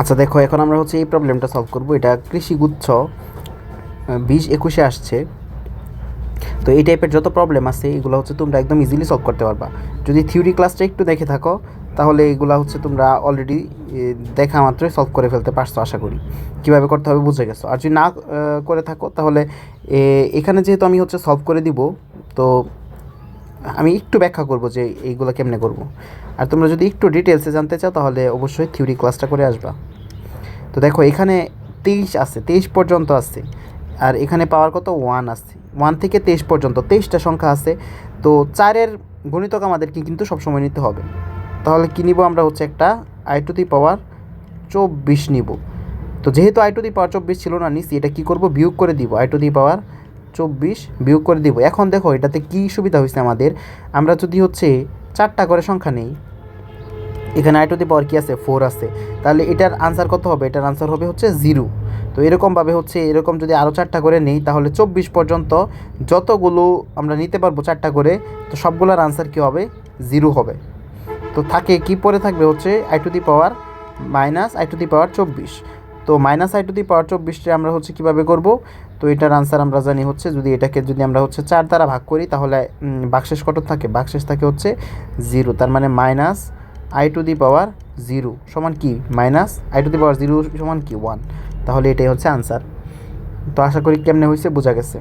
আচ্ছা দেখো, এখন আমরা হচ্ছে এই প্রবলেমটা সলভ করব। এটা কৃষিগুচ্ছ বিশ একুশে আসছে। তো এই টাইপের যত প্রবলেম আছে, এগুলো হচ্ছে তোমরা একদম ইজিলি সলভ করতে পারবা। যদি থিওরি ক্লাসটা একটু দেখে থাকো, তাহলে এগুলো হচ্ছে তোমরা অলরেডি দেখা মাত্রই সলভ করে ফেলতে পারছ, আশা করি। কীভাবে করতে হবে বুঝে গেছো। আর যদি না করে থাকো, তাহলে এখানে যেহেতু আমি হচ্ছে সলভ করে দিব, তো আমি একটু ব্যাখ্যা করব যে এইগুলো কেমনে করব। আর তোমরা যদি একটু ডিটেলসে জানতে চাও, তাহলে অবশ্যই থিওরি ক্লাসটা করে আসবা। তো দেখো, এখানে তেইশ আছে, তেইশ পর্যন্ত আছে। আর এখানে পাওয়ার কত? ওয়ান আছে। ওয়ান থেকে তেইশ পর্যন্ত, তেইশটা সংখ্যা আছে। তো চারের গণিতক আমাদেরকে কিন্তু সবসময় নিতে হবে। তাহলে কী নিব আমরা হচ্ছে একটা? আই টু দি পাওয়ার চব্বিশ নিব। তো যেহেতু আই টু দি পাওয়ার চব্বিশ ছিল না, নিছি, এটা কী করব? বিয়োগ করে দিব। আই টু দি পাওয়ার চব্বিশ বিয়োগ করে দিব। এখন দেখো, এটাতে কী সুবিধা হয়েছে আমাদের? আমরা যদি হচ্ছে চারটা করে সংখ্যা নেই, এখানে আই টু দি পাওয়ার কী আছে? ফোর আছে। তাহলে এটার আনসার কত হবে? এটার আনসার হবে হচ্ছে জিরো তো এরকমভাবে হচ্ছে, এরকম যদি আরও চারটা করে নেই, তাহলে চব্বিশ পর্যন্ত যতগুলো আমরা নিতে পারব চারটা করে, তো সবগুলোর আনসার কী হবে? জিরো হবে। তো থাকে কি পরে থাকবে হচ্ছে i to the power minus i to the power চব্বিশ। তো minus i to the power চব্বিশটা আমরা হচ্ছে কীভাবে করব? তো এটার আনসার আমরা জানি হচ্ছে যদি এটাকে যদি আমরা হচ্ছে চার দ্বারা ভাগ করি তাহলে বাক্সেস কত থাকে বাক্সেস থাকে হচ্ছে জিরো তার মানে minus i to the power zero সমান কি? Minus i to the power zero সমান কি? ওয়ান তাহলে এটাই হচ্ছে আনসার তো আশা করি কেমনে হয়েছে বোঝা গেছে।